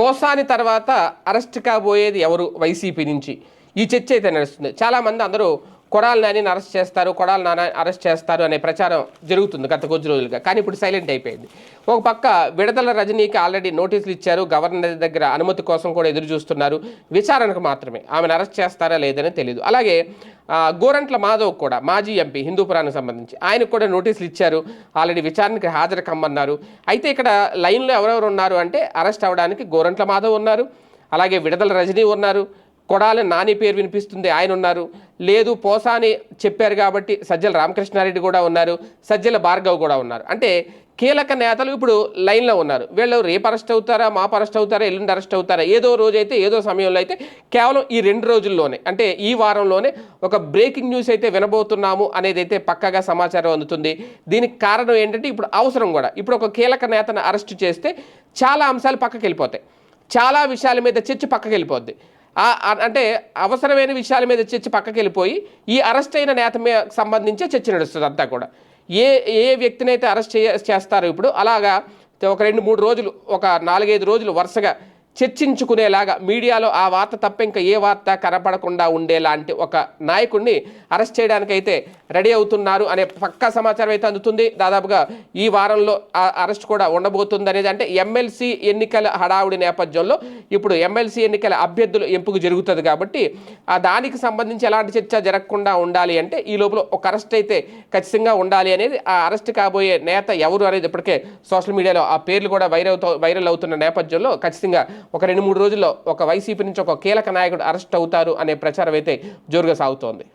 పోసాని తర్వాత అరెస్ట్ కాబోయేది ఎవరు వైసీపీ నుంచి? ఈ చర్చ అయితే నడుస్తుంది. చాలామంది అందరూ కొడాలి నాని అరెస్ట్ చేస్తారు కొడాలి నాన్న అరెస్ట్ చేస్తారు అనే ప్రచారం జరుగుతుంది గత కొద్ది రోజులుగా. కానీ ఇప్పుడు సైలెంట్ అయిపోయింది. ఒక పక్క విడదల రజనీకి ఆల్రెడీ నోటీసులు ఇచ్చారు గవర్నర్ దగ్గర అనుమతి కోసం కూడా ఎదురు చూస్తున్నారు. విచారణకు మాత్రమే. ఆమెను అరెస్ట్ చేస్తారా లేదని తెలియదు అలాగే గోరంట్ల మాధవ్ కూడా మాజీ ఎంపీ హిందూపురానికి సంబంధించి ఆయనకు కూడా నోటీసులు ఇచ్చారు. ఆల్రెడీ విచారణకి హాజరు కమ్మన్నారు. అయితే ఇక్కడ లైన్లో ఎవరెవరు ఉన్నారు అంటే అరెస్ట్ అవ్వడానికి గోరంట్ల మాధవ్ ఉన్నారు. అలాగే విడదల రజనీ ఉన్నారు. కొడాలి నాని పేరు వినిపిస్తుంది ఆయన ఉన్నారు. లేదు పోసాని చెప్పారు కాబట్టి సజ్జల రామకృష్ణారెడ్డి కూడా ఉన్నారు సజ్జల భార్గవ్ కూడా ఉన్నారు. అంటే కీలక నేతలు ఇప్పుడు లైన్లో ఉన్నారు. వీళ్ళు రేపు అరెస్ట్ అవుతారా మాపు అరెస్ట్ అవుతారా ఎల్లుండి అరెస్ట్ అవుతారా? ఏదో రోజు అయితే ఏదో సమయంలో అయితే కేవలం ఈ రెండు రోజుల్లోనే అంటే ఈ వారంలోనే ఒక బ్రేకింగ్ న్యూస్ అయితే వినబోతున్నాము అనేది అయితే పక్కగా సమాచారం అందుతుంది. దీనికి కారణం ఏంటంటే ఇప్పుడు అవసరం కూడా. ఇప్పుడు ఒక కీలక నేతను అరెస్ట్ చేస్తే చాలా అంశాలు పక్కకి వెళ్ళిపోతాయి. చాలా విషయాల మీద చర్చ పక్కకి వెళ్ళిపోద్ది. అంటే అవసరమైన విషయాల మీద చర్చ పక్కకి వెళ్ళిపోయి ఈ అరెస్ట్ అయిన నేత మీద సంబంధించే చర్చ నడుస్తుంది అంతా కూడా. ఏ ఏ వ్యక్తిని అయితే అరెస్ట్ చేయ చేస్తారో ఇప్పుడు అలాగా ఒక రెండు మూడు రోజులు ఒక నాలుగైదు రోజులు వరుసగా చర్చించుకునేలాగా మీడియాలో ఆ వార్త తప్ప ఇంకా ఏ వార్త కనపడకుండా ఉండేలాంటి ఒక నాయకుడిని అరెస్ట్ చేయడానికైతే రెడీ అవుతున్నారు అనే పక్కా సమాచారం అయితే అందుతుంది. దాదాపుగా ఈ వారంలో ఆ అరెస్ట్ కూడా ఉండబోతుంది అనేది అంటే ఎమ్మెల్సీ ఎన్నికల హడావుడి నేపథ్యంలో ఇప్పుడు ఎమ్మెల్సీ ఎన్నికల అభ్యర్థులు ఎంపిక జరుగుతుంది కాబట్టి ఆ దానికి సంబంధించి ఎలాంటి చర్చ జరగకుండా ఉండాలి అంటే ఈ లోపల ఒక అరెస్ట్ అయితే ఖచ్చితంగా ఉండాలి అనేది ఆ అరెస్ట్ కాబోయే నేత ఎవరు అనేది ఇప్పటికే సోషల్ మీడియాలో ఆ పేర్లు కూడా వైరల్ అవుతూ వైరల్ అవుతున్న నేపథ్యంలో ఖచ్చితంగా ఒక రెండు మూడు రోజుల్లో ఒక వైసీపీ నుంచి ఒక కీలక నాయకుడు అరెస్ట్ అవుతారు అనే ప్రచారం అయితే జోరుగా సాగుతోంది.